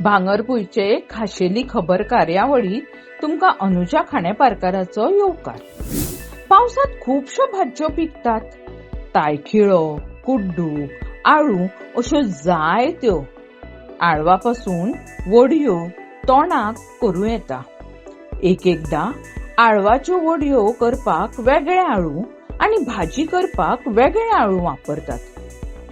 भांगरभूंयचे खाशेली खबर कार्यावळी तुमकां अनुजा खांडेपारकाराचो येवकार. पावसात खुबश्यो भाज्यो पिकतात. तायखिळो कुड्डू आळू अश्यो जायत्यो आळवा पासून वडयो तोंडाक करूं येता. एक एकदां आळवाच्यो वडयो करपाक वेगळे आळू आनी भाजी करपाक वेगळे आळू वापरतात.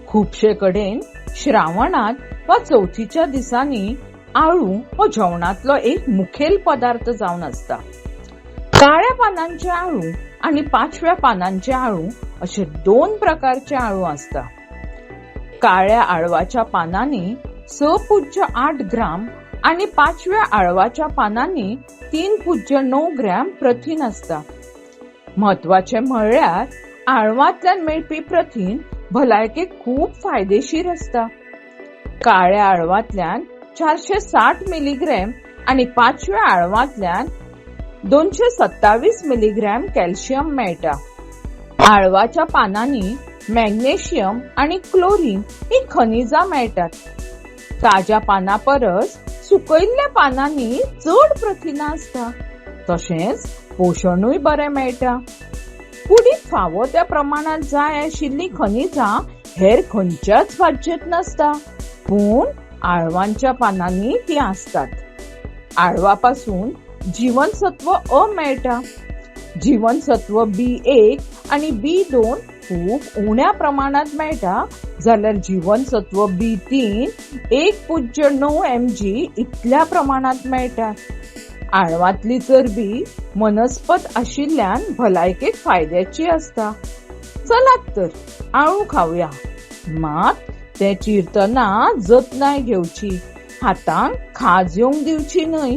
खुबशे कडेन श्रावणात वा चवथीच्या दिसांनी आळू हो जेवणातलो एक मुखेल पदार्थ जावन आसता काळ्या पानांचे आळू आणि पाचव्या पानांचे आळू असे दोन प्रकारचे आळू असता. काळ्या आळवाच्या पानांनी स पूज्य आठ ग्राम आणि पाचव्या आळवाच्या पानांनी तीन पूज्य नऊ ग्रॅम प्रथिन असता. महत्त्वाचे म्हणल्यार आळवांतल्यान मेळपी प्रथिन भलायकेक खूप फायदेशीर असता. काळ्या आळवांतल्यान चारशे साठ मिलीग्रॅम आणि पाचव्या आळवांतल्यान दोनशे सत्तावीस मिलीग्रॅम कॅल्शियम मेळटा आळवाच्या पानांनी मॅग्नेशियम आणि क्लोरीन ही खनिजा मेळटात ताज्या पाना परस सुकयल्ल्या पानांनी चड प्रथिना असता तशेंच पोशणूय बरें मेळटा कुडीत फावो त्या प्रमाणात जाय आशिल्ली खनिजां हेर खंयच्याच भाज्येत नासता पूण आळवांच्या पानांनी ती असतात आळवापासून जीवनसत्व अ मेळटा जीवनसत्व बी एक आणि बी दोन खूप उण्या प्रमाणात मेळटा जाल्यार जीवनसत्व बी तीन एक पूज्य णव एम जी इतल्या प्रमाणात मेळटा आळवांतली चरबी मनस्पत आशिल्ल्यान भलायकेक फायद्याची असता. चलात तर आळू खावया मात ते चिरतना जतनाय घेवची हातांक खाज येवंक दिवची न्हय.